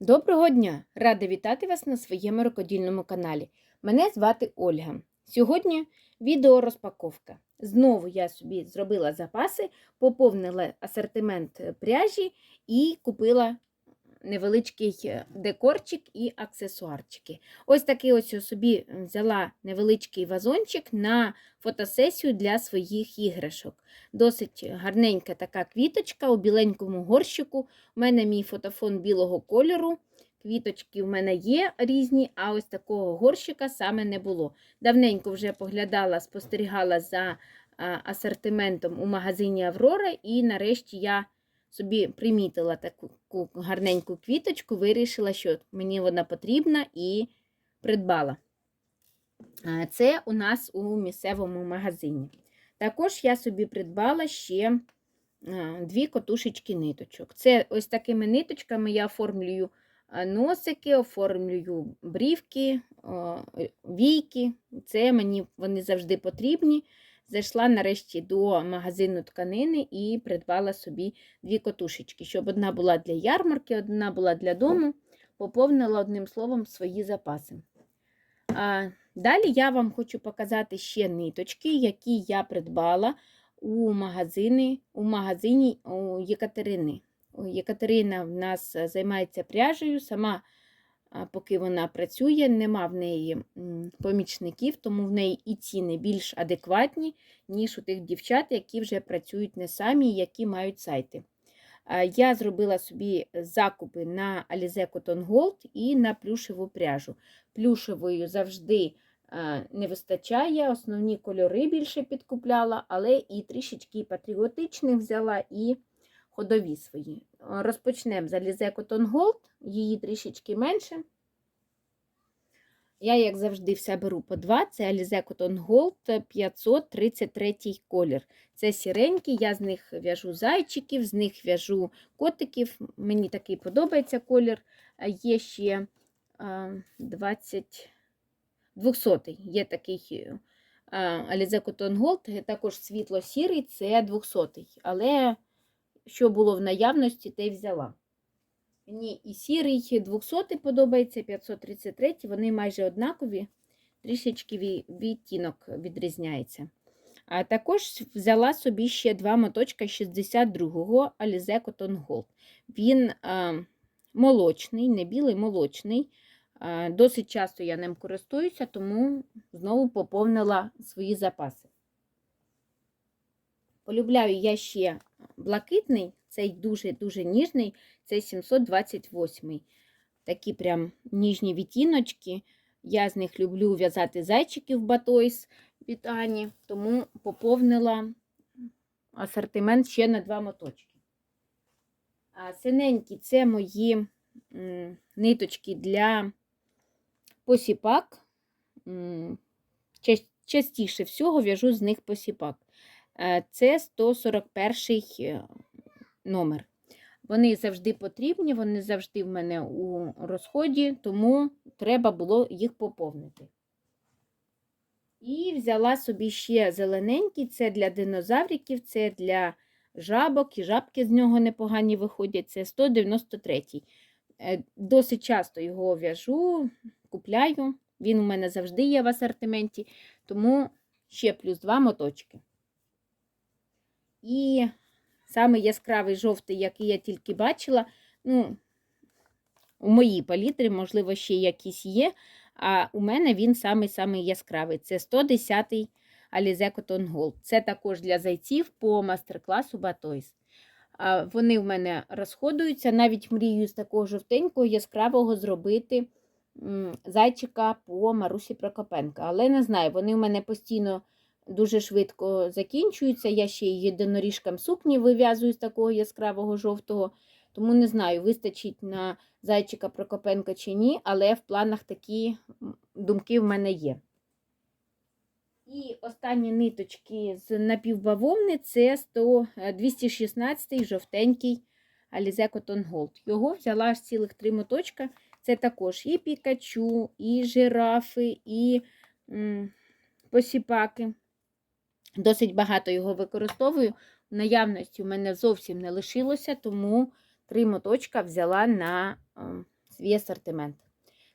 Доброго дня! Рада вітати вас на своєму рукодільному каналі. Мене звати Ольга. Сьогодні відео розпаковка. Знову я собі зробила запаси, поповнила асортимент пряжі і купила невеличкий декорчик і аксесуарчики. Ось такий ось собі взяла невеличкий вазончик на фотосесію для своїх іграшок. Досить гарненька така квіточка у біленькому горщику. У мене мій фотофон білого кольору. Квіточки в мене є різні, а ось такого горщика саме не було. Давненько вже поглядала, спостерігала за асортиментом у магазині Аврора, і нарешті я собі примітила таку гарненьку квіточку, вирішила, що мені вона потрібна, і придбала. Це у нас у місцевому магазині. Також я собі придбала ще дві котушечки ниточок. Це ось такими ниточками я оформлюю носики, оформлюю брівки, війки. Це мені вони завжди потрібні. Зайшла нарешті до магазину тканини і придбала собі дві котушечки, щоб одна була для ярмарки, одна була для дому, поповнила одним словом свої запаси. А, Далі я вам хочу показати ще ниточки, які я придбала у магазині, у магазині у Єкатерини. Єкатерина в нас займається пряжею, сама, поки вона працює, нема в неї помічників, тому в неї і ціни більш адекватні, ніж у тих дівчат, які вже працюють не самі, які мають сайти. Я зробила собі закупи на Alize Cotton Gold і на плюшеву пряжу. Плюшевою завжди не вистачає, основні кольори більше підкупляла, але і трішечки патріотичних взяла і ходові свої. Розпочнемо з Alize Cotton Gold, її трішечки менше. Я, як завжди, все беру по два. Це Alize Cotton Gold 533 колір. Це сіренький, я з них в'яжу зайчиків, з них в'яжу котиків. Мені такий подобається колір. Є ще 20 200 Є такий Alize Cotton Gold, також світло-сірий, це 200 Але що було в наявності, те й взяла. Мені і сірий 200 подобається, 533 вони майже однакові, трішечки відтінок відрізняється. А також взяла собі ще два моточка 62-го Alize Cotton Gold. Він а, молочний, не білий, молочний. А, досить часто я ним користуюся, тому знову поповнила свої запаси. Полюбляю я ще блакитний, цей дуже-дуже ніжний, це 728 Такі прям ніжні відтіночки. Я з них люблю в'язати зайчиків батойс від Ані, тому поповнила асортимент ще на два моточки. А синенькі це мої ниточки для посіпак. Частіше всього в'яжу з них посіпак. Е, це 141 номер. Вони завжди потрібні, вони завжди в мене у розході, тому треба було їх поповнити. І взяла собі ще зелененький, це для динозавриків, це для жабок, і жабки з нього непогані виходять. Це 193 е, Досить часто його в'яжу, купляю. Він у мене завжди є в асортименті, тому ще плюс два моточки. І саме яскравий жовтий, який я тільки бачила, ну, у моїй палітрі, можливо, ще якісь є. А у мене він самий-самий яскравий. Це 110-й Alize Cotton Gold. Це також для зайців по мастер-класу Батойс. Вони в мене розходуються. Навіть мрію з такого жовтенького, яскравого зробити зайчика по Марусі Прокопенка. Але не знаю, вони в мене постійно дуже швидко закінчуються. Я ще й єдиноріжкам сукні вив'язую з такого яскравого жовтого. Тому не знаю, вистачить на зайчика Прокопенка чи ні, але в планах такі думки в мене є. І останні ниточки з напівбавовни це 100, 216 жовтенький Alize Cotton Gold. Його взяла аж цілих три моточка. Це також і пікачу, і жирафи, і посіпаки. Досить багато його використовую. Наявності у мене зовсім не лишилося, тому три моточка взяла на свій асортимент.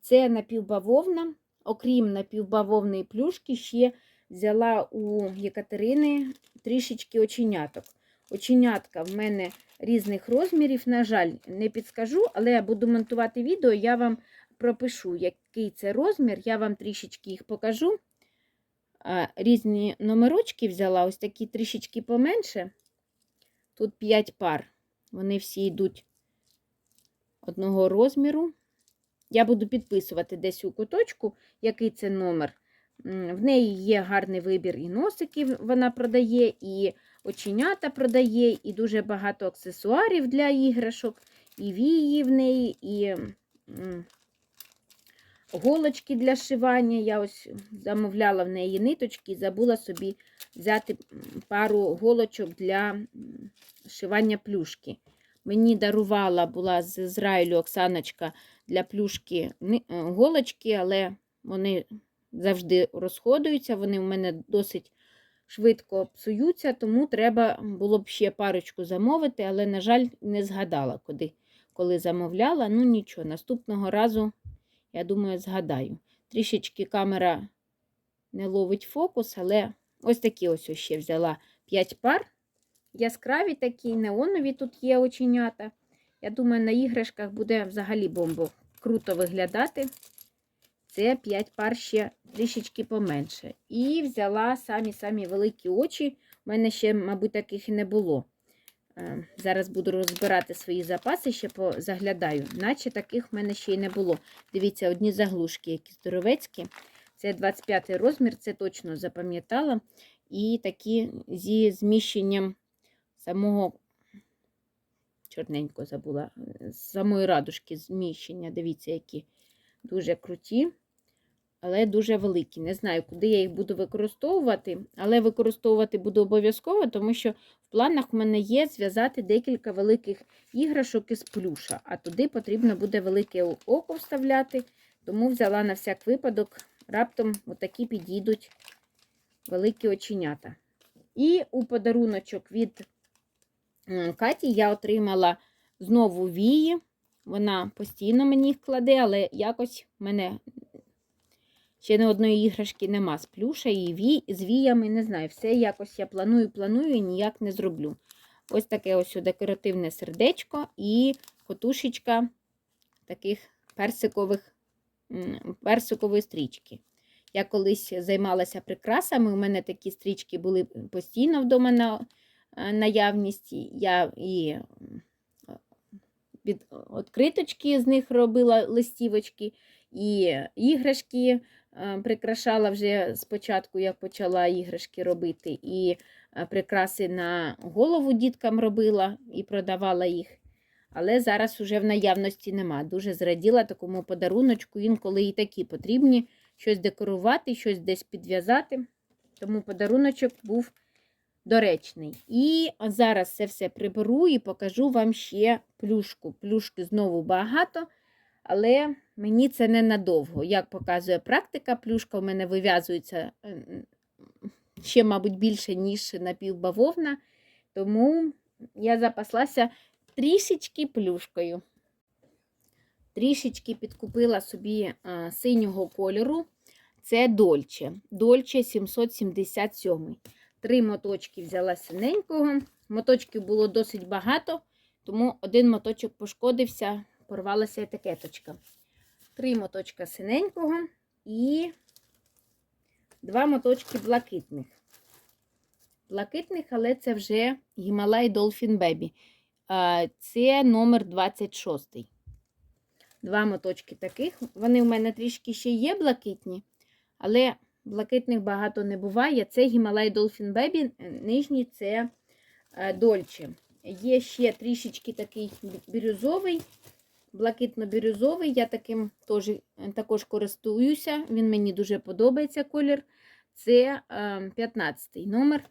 Це напівбавовна. Окрім напівбавовної плюшки, ще взяла у Єкатерини трішечки оченяток. Оченятка в мене різних розмірів. На жаль, не підскажу, але я буду монтувати відео, я вам пропишу, який це розмір, я вам трішечки їх покажу. Різні номерочки взяла, ось такі трішечки поменше. Тут 5 пар. Вони всі йдуть одного розміру. Я буду підписувати десь у куточку, який це номер. В неї є гарний вибір і носиків вона продає, і оченята продає, і дуже багато аксесуарів для іграшок, і вії в неї, і голочки для шивання. Я ось замовляла в неї ниточки і забула собі взяти пару голочок для шивання плюшки. Мені дарувала була з Ізраїлю Оксаночка для плюшки е, голочки, але вони завжди розходуються, вони в мене досить швидко псуються, тому треба було б ще парочку замовити, але, на жаль, не згадала, куди, коли замовляла. Ну нічого, наступного разу, я думаю, згадаю. Трішечки камера не ловить фокус, але ось такі ось ще взяла 5 пар. Яскраві такі, неонові тут є оченята. Я думаю, на іграшках буде взагалі бомбо круто виглядати. Це 5 пар ще трішечки поменше. І взяла самі-самі великі очі. У мене ще, мабуть, таких і не було. Е, Зараз буду розбирати свої запаси, ще заглядаю. Наче таких в мене ще й не було. Дивіться, одні заглушки, які здоровецькі. Це 25 розмір, це точно запам'ятала. І такі зі зміщенням самого чорненько забула, з самої радужки зміщення. Дивіться, які дуже круті, але дуже великі. Не знаю, куди я їх буду використовувати, але використовувати буду обов'язково, тому що в планах в мене є зв'язати декілька великих іграшок із плюша, а туди потрібно буде велике око вставляти, тому взяла на всяк випадок, раптом отакі підійдуть великі оченята. І у подаруночок від Каті я отримала знову вії. Вона постійно мені їх кладе, але якось мене ще не одної іграшки нема з плюша і вій, з віями, не знаю, все якось я планую, планую і ніяк не зроблю. Ось таке ось декоративне сердечко і котушечка таких персикових, персикової стрічки. Я колись займалася прикрасами, у мене такі стрічки були постійно вдома на е, наявності. Я і від відкриточки з них робила листівочки, і іграшки е, прикрашала вже спочатку, як почала іграшки робити, і е, прикраси на голову діткам робила і продавала їх. Але зараз уже в наявності нема. Дуже зраділа такому подаруночку, інколи і такі потрібні щось декорувати, щось десь підв'язати. Тому подаруночок був доречний. І зараз це все приберу і покажу вам ще плюшку. Плюшки знову багато, але мені це не надовго. Як показує практика, плюшка в мене вив'язується е, ще, мабуть, більше, ніж напівбавовна. Тому я запаслася трішечки плюшкою. Трішечки підкупила собі а, синього кольору. Це Дольче. Дольче 777. Три моточки взяла синенького. Моточків було досить багато, тому один моточок пошкодився, порвалася етикеточка. Три моточка синенького і два моточки блакитних. Блакитних, але це вже Гімалай Dolphin Baby. Це номер 26. Два моточки таких. Вони в мене трішки ще є блакитні, але блакитних багато не буває. Це Гімалай Dolphin Baby, нижній це Дольче. Є ще трішечки такий бірюзовий, блакитно-бірюзовий. Я таким теж, також користуюся. Він мені дуже подобається колір. Це 15 номер,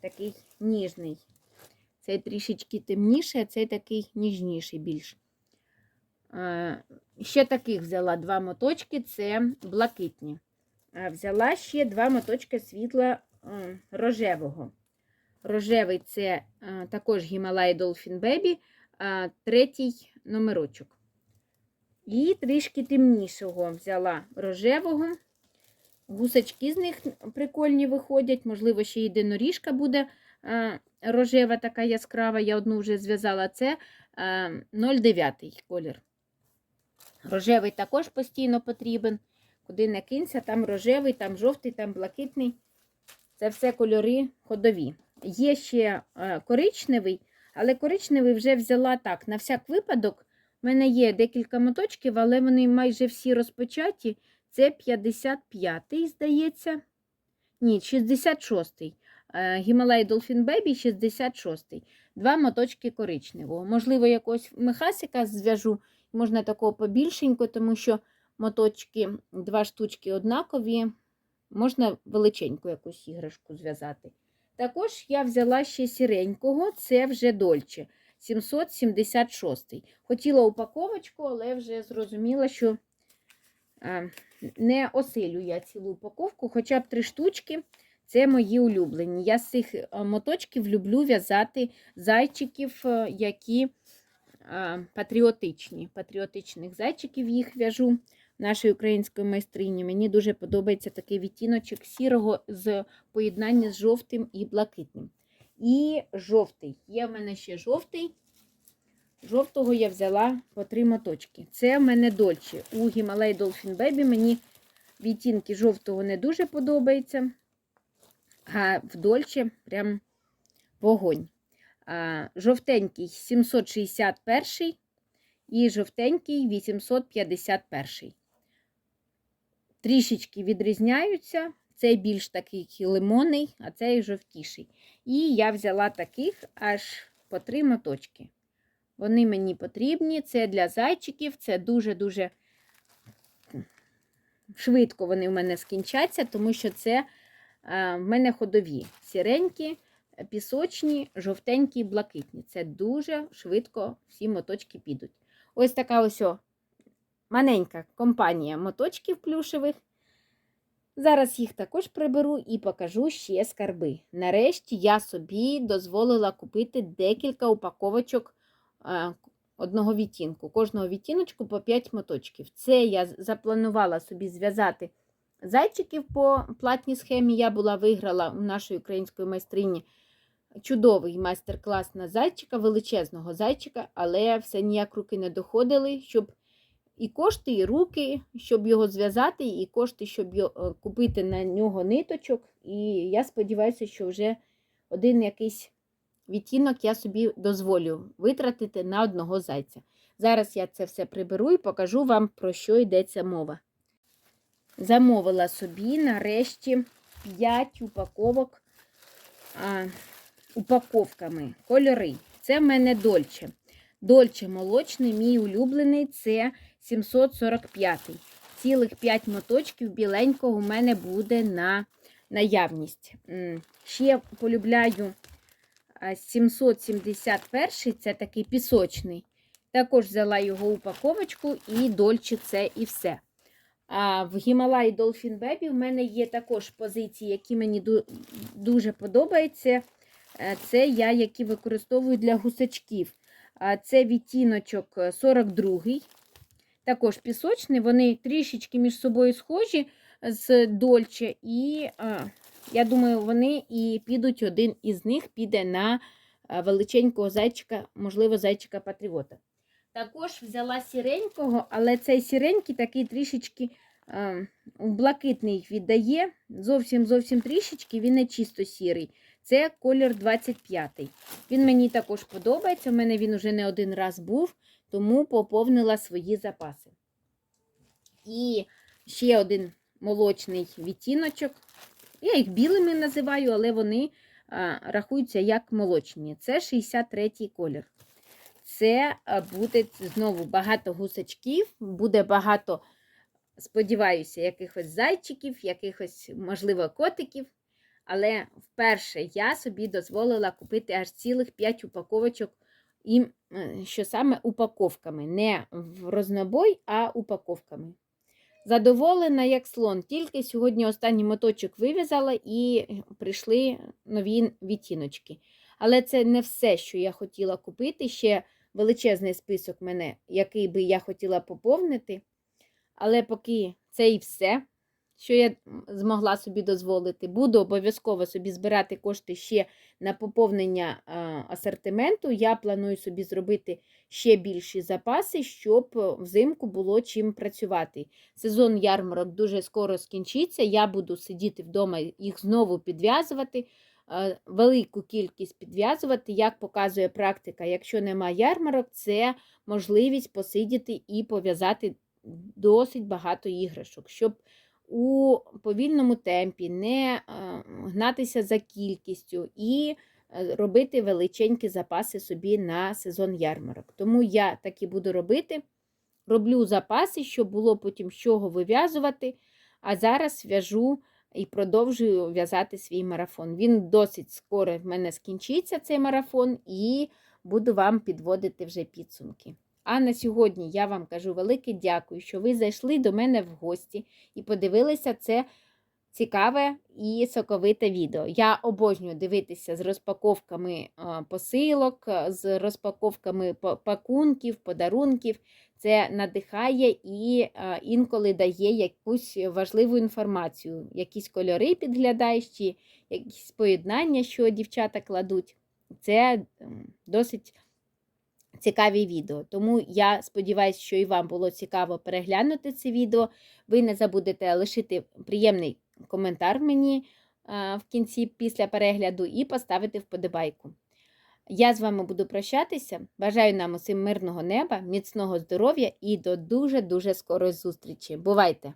такий ніжний. Цей трішечки темніший, а цей такий ніжніший більш. Ще таких взяла два моточки, це блакитні. Взяла ще два моточки світла рожевого. Рожевий це також Himalaya Dolphin Baby, третій номерочок. І трішки темнішого взяла рожевого. Гусачки з них прикольні виходять. Можливо, ще єдиноріжка буде е, рожева, така яскрава. Я одну вже зв'язала. Це е, 0,9 колір. Рожевий також постійно потрібен. Куди не кинься, там рожевий, там жовтий, там блакитний. Це все кольори ходові. Є ще е, коричневий, але коричневий вже взяла так. На всяк випадок, у мене є декілька моточків, але вони майже всі розпочаті. Це 55-й, здається. Ні, 66-й. Гімалай Dolphin Baby 66-й. Два моточки коричневого. Можливо, якогось мехасика зв'яжу. Можна такого побільшенько, тому що моточки, два штучки однакові. Можна величеньку якусь іграшку зв'язати. Також я взяла ще сіренького, це вже дольче. 776. Хотіла упаковочку, але вже зрозуміла, що не осилю я цілу упаковку, хоча б три штучки. Це мої улюблені. Я з цих моточків люблю в'язати зайчиків, які патріотичні. Патріотичних зайчиків їх в'яжу нашої української майстрині. Мені дуже подобається такий відтіночок сірого з поєднання з жовтим і блакитним. І жовтий. Є в мене ще жовтий. Жовтого я взяла по три моточки. Це в мене дольче. У Himalaya Dolphin Baby мені відтінки жовтого не дуже подобаються. А в дольче прям вогонь. Жовтенький 761 і жовтенький 851. Трішечки відрізняються. Цей більш такий лимонний, а цей жовтіший. І я взяла таких аж по три моточки. Вони мені потрібні. Це для зайчиків, це дуже-дуже швидко вони в мене скінчаться, тому що це в мене ходові. Сіренькі, пісочні, жовтенькі блакитні. Це дуже швидко всі моточки підуть. Ось така ось маленька компанія моточків плюшевих. Зараз їх також приберу і покажу ще скарби. Нарешті я собі дозволила купити декілька упаковочок а, одного відтінку. Кожного відтіночку по 5 моточків. Це я запланувала собі зв'язати зайчиків по платній схемі. Я була виграла у нашої української майстрині чудовий майстер-клас на зайчика, величезного зайчика, але все ніяк руки не доходили, щоб і кошти, і руки, щоб його зв'язати, і кошти, щоб його, купити на нього ниточок. І я сподіваюся, що вже один якийсь відтінок я собі дозволю витратити на одного зайця. Зараз я це все приберу і покажу вам, про що йдеться мова. Замовила собі нарешті 5 упаковок а, упаковками. Кольори. Це в мене дольче. Дольче молочний, мій улюблений це 745. Цілих 5 моточків біленького у мене буде на наявність. Ще полюбляю 771 це такий пісочний. Також взяла його упаковочку і дольче це і все. А в Himalaya Dolphin Baby в мене є також позиції, які мені дуже подобаються. Е, це я які використовую для гусачків. Це відтіночок 42 також пісочний, вони трішечки між собою схожі з Дольче, і я думаю, вони і підуть, один із них піде на величенького зайчика, можливо, зайчика-патріота. Також взяла сіренького, але цей сіренький такий трішечки блакитний віддає. Зовсім зовсім трішечки, він не чисто сірий. Це колір 25 Він мені також подобається. У мене він вже не один раз був, тому поповнила свої запаси. І ще один молочний відтіночок. Я їх білими називаю, але вони рахуються як молочні. Це 63-й колір. Це буде знову багато гусачків, буде багато, сподіваюся, якихось зайчиків, якихось, можливо, котиків. Але вперше я собі дозволила купити аж цілих 5 упаковочок, і що саме упаковками. Не в рознобой, а упаковками. Задоволена, як слон. Тільки сьогодні останній моточок вив'язала і прийшли нові відтіночки. Але це не все, що я хотіла купити. Ще величезний список мене, який би я хотіла поповнити. Але поки це і все, що я змогла собі дозволити, буду обов'язково собі збирати кошти ще на поповнення асортименту. Я планую собі зробити ще більші запаси, щоб взимку було чим працювати. Сезон ярмарок дуже скоро скінчиться. Я буду сидіти вдома, їх знову підв'язувати. е, Велику кількість підв'язувати, як показує практика, якщо нема ярмарок, це можливість посидіти і пов'язати досить багато іграшок, щоб у повільному темпі не е, гнатися за кількістю і е, робити величенькі запаси собі на сезон ярмарок. Тому я так і буду робити. Роблю запаси, щоб було потім з чого вив'язувати. А зараз в'яжу і продовжую в'язати свій марафон. Він досить скоро в мене скінчиться цей марафон, і буду вам підводити вже підсумки. А на сьогодні я вам кажу велике дякую, що ви зайшли до мене в гості і подивилися це цікаве і соковите відео. Я обожнюю дивитися з розпаковками посилок, з розпаковками пакунків, подарунків. Це надихає і інколи дає якусь важливу інформацію. Якісь кольори підглядаєш, якісь поєднання, що дівчата кладуть. Це досить цікаві відео. Тому я сподіваюся, що і вам було цікаво переглянути це відео. Ви не забудете лишити приємний коментар мені в кінці після перегляду і поставити вподобайку. Я з вами буду прощатися. Бажаю нам усім мирного неба, міцного здоров'я і до дуже-дуже скорої зустрічі. Бувайте!